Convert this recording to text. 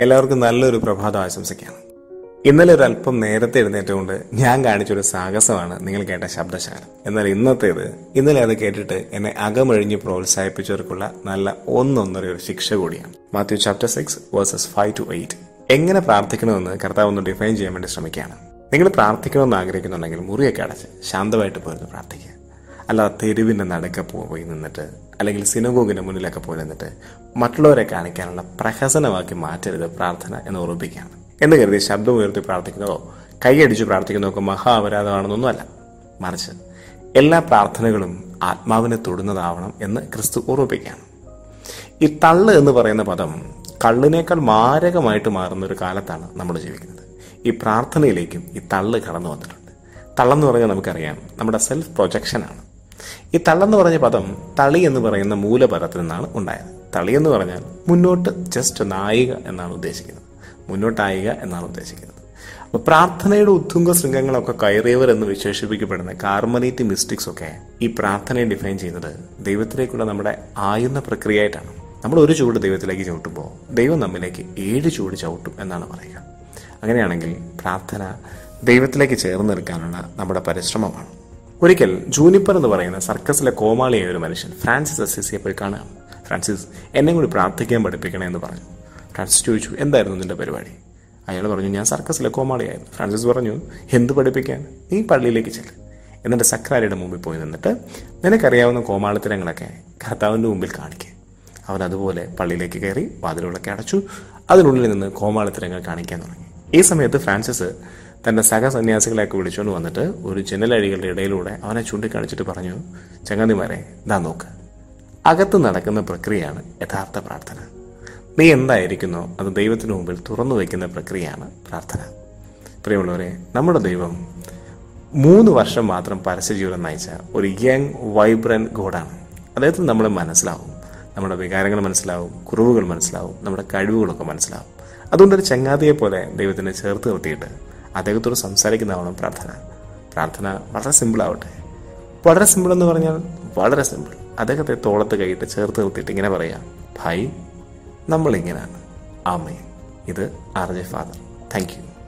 എല്ലാവർക്കും നല്ലൊരു പ്രഭാതം ആശംസിക്കാം ഇന്നലെ ഒരു അല്പം നേരത്തെ എഴുന്നേറ്റുകൊണ്ട് ഞാൻ കാണിച്ചൊരു സാഹസമാണ് നിങ്ങൾ കേട്ട ശബ്ദശാല എന്നാൽ ഇന്നത്തേത് ഇന്നലെ അത് കേട്ടിട്ട് എന്നെ അകമഴിഞ്ഞ് പ്രോത്സാഹിപ്പിച്ചവർക്കുള്ള നല്ല ഒന്നൊന്നര ഒരു ശിക്ഷ കൂടിയാണ്. Matthew chapter six verses five to eight എങ്ങനെ പ്രാർത്ഥിക്കണമെന്ന് കർത്താവ് ഒന്ന് ഡിഫൈൻ ചെയ്യാൻ വേണ്ടി ശ്രമിക്കുകയാണ്. നിങ്ങൾ പ്രാർത്ഥിക്കണമെന്ന് ആഗ്രഹിക്കുന്നുണ്ടെങ്കിൽ മുറിയൊക്കെ അടച്ച് ശാന്തമായിട്ട് പോയിരുന്നു പ്രാർത്ഥിക്കുക. അല്ലാതെ തെരുവിന്റെ നടുക്ക പോയി നിന്നിട്ട് അല്ലെങ്കിൽ സിനഗോഗിന്റെ മുന്നിലൊക്കെ പോയി നിന്നിട്ട് മറ്റുള്ളവരെ കാണിക്കാനുള്ള പ്രഹസനമാക്കി മാറ്റരുത് പ്രാർത്ഥന എന്ന് ഓർമ്മിപ്പിക്കുകയാണ്. എന്ന് കരുതി ശബ്ദം ഉയർത്തി പ്രാർത്ഥിക്കുന്നതോ കൈയടിച്ച് പ്രാർത്ഥിക്കുന്നതോ ഒക്കെ മഹാ അപരാധമാണെന്നൊന്നുമല്ല മറിച്ച് എല്ലാ പ്രാർത്ഥനകളും ആത്മാവിനെ തൊടുന്നതാവണം എന്ന് ക്രിസ്തു ഓർമ്മിപ്പിക്കുകയാണ്. ഈ തള്ള് എന്ന് പറയുന്ന പദം കള്ളിനേക്കാൾ മാരകമായിട്ട് മാറുന്ന ഒരു കാലത്താണ് നമ്മൾ ജീവിക്കുന്നത്. ഈ പ്രാർത്ഥനയിലേക്കും ഈ തള്ള് കടന്നു വന്നിട്ടുണ്ട്. തള്ളെന്ന് പറഞ്ഞാൽ നമുക്കറിയാം നമ്മുടെ സെൽഫ് പ്രൊജക്ഷനാണ് ഈ തള്ളെന്ന് പറഞ്ഞ പദം തളി എന്ന് പറയുന്ന മൂലപദത്തിൽ നിന്നാണ് ഉണ്ടായത്. തളി എന്ന് പറഞ്ഞാൽ മുന്നോട്ട് ജസ്റ്റ് നായിക എന്നാണ് ഉദ്ദേശിക്കുന്നത്. മുന്നോട്ടായിക എന്നാണ് ഉദ്ദേശിക്കുന്നത്. അപ്പോൾ പ്രാർത്ഥനയുടെ ഉത്തുംഗ ശൃംഗങ്ങളൊക്കെ കയറിയവർ എന്ന് വിശേഷിപ്പിക്കപ്പെടുന്ന കാർമനേറ്റ് മിസ്റ്റിക്സ് ഒക്കെ ഈ പ്രാർത്ഥനയെ ഡിഫൈൻ ചെയ്യുന്നത് ദൈവത്തിലേക്കുള്ള നമ്മുടെ ആയുന്ന പ്രക്രിയയായിട്ടാണ്. നമ്മൾ ഒരു ചൂട് ദൈവത്തിലേക്ക് ചവിട്ടുമ്പോൾ ദൈവം നമ്മിലേക്ക് ഏഴ് ചൂട് ചവിട്ടും എന്നാണ് പറയുക. അങ്ങനെയാണെങ്കിൽ പ്രാർത്ഥന ദൈവത്തിലേക്ക് ചേർന്ന് നിൽക്കാനുള്ള നമ്മുടെ പരിശ്രമമാണ്. ഒരിക്കൽ ജൂനിപ്പർ എന്ന് പറയുന്ന സർക്കസിലെ കോമാളിയായ ഒരു മനുഷ്യൻ ഫ്രാൻസിസ് അസിസിയെ പോയി കാണുക. ഫ്രാൻസിസ് എന്നെ കൂടി പ്രാർത്ഥിക്കാൻ പഠിപ്പിക്കണേ എന്ന് പറഞ്ഞു. ഫ്രാൻസിസ് ചോദിച്ചു എന്തായിരുന്നു നിന്റെ പരിപാടി? അയാൾ പറഞ്ഞു ഞാൻ സർക്കസിലെ കോമാളിയായിരുന്നു. ഫ്രാൻസിസ് പറഞ്ഞു എന്ത് പഠിപ്പിക്കാൻ? നീ പള്ളിയിലേക്ക് ചെല്ല്. എന്നിട്ട് സക്രാരിയുടെ മുമ്പിൽ പോയി നിന്നിട്ട് നിനക്കറിയാവുന്ന കോമാളിത്തരങ്ങളൊക്കെ കർത്താവിന്റെ മുമ്പിൽ കാണിക്കുക അവൻ അതുപോലെ പള്ളിയിലേക്ക് കയറി വാതിലുകളൊക്കെ അടച്ചു അതിനുള്ളിൽ നിന്ന് കോമാളിത്തരങ്ങൾ കാണിക്കാൻ തുടങ്ങി. ഈ സമയത്ത് ഫ്രാൻസിസ് തന്റെ സഹസന്യാസികളെയൊക്കെ വിളിച്ചുകൊണ്ട് വന്നിട്ട് ഒരു ജനലഴികളുടെ ഇടയിലൂടെ അവനെ ചൂണ്ടിക്കാണിച്ചിട്ട് പറഞ്ഞു ചങ്ങാതിമാരെ ഇതാ നോക്ക്. അകത്ത് നടക്കുന്ന പ്രക്രിയയാണ് യഥാർത്ഥ പ്രാർത്ഥന. നീ എന്തായിരിക്കുന്നോ അത് ദൈവത്തിന് മുമ്പിൽ തുറന്നു വയ്ക്കുന്ന പ്രക്രിയയാണ് പ്രാർത്ഥന. പ്രിയമുള്ളവരെ നമ്മുടെ ദൈവം മൂന്ന് വർഷം മാത്രം പരസ്യജീവിതം നയിച്ച ഒരു യങ് വൈബ്രന്റ് ഗോഡാണ്. അദ്ദേഹത്തിന് നമ്മൾ മനസ്സിലാവും. നമ്മുടെ വികാരങ്ങൾ മനസ്സിലാവും കുറവുകൾ മനസ്സിലാവും നമ്മുടെ കഴിവുകളൊക്കെ മനസ്സിലാവും. അതുകൊണ്ട് ഒരു ചങ്ങാതിയെ പോലെ ദൈവത്തിനെ ചേർത്ത് നിർത്തിയിട്ട് അദ്ദേഹത്തോട് സംസാരിക്കുന്നതാവണം പ്രാർത്ഥന. പ്രാർത്ഥന വളരെ സിമ്പിൾ ആവട്ടെ. വളരെ സിമ്പിൾ എന്ന് പറഞ്ഞാൽ വളരെ സിമ്പിൾ അദ്ദേഹത്തെ തോളത്ത് കൈയിട്ട് ചേർത്ത് നിർത്തിയിട്ട് ഇങ്ങനെ പറയാം. ഭായി നമ്മളിങ്ങനെയാണ് ആമേ ഇത് R J father. Thank you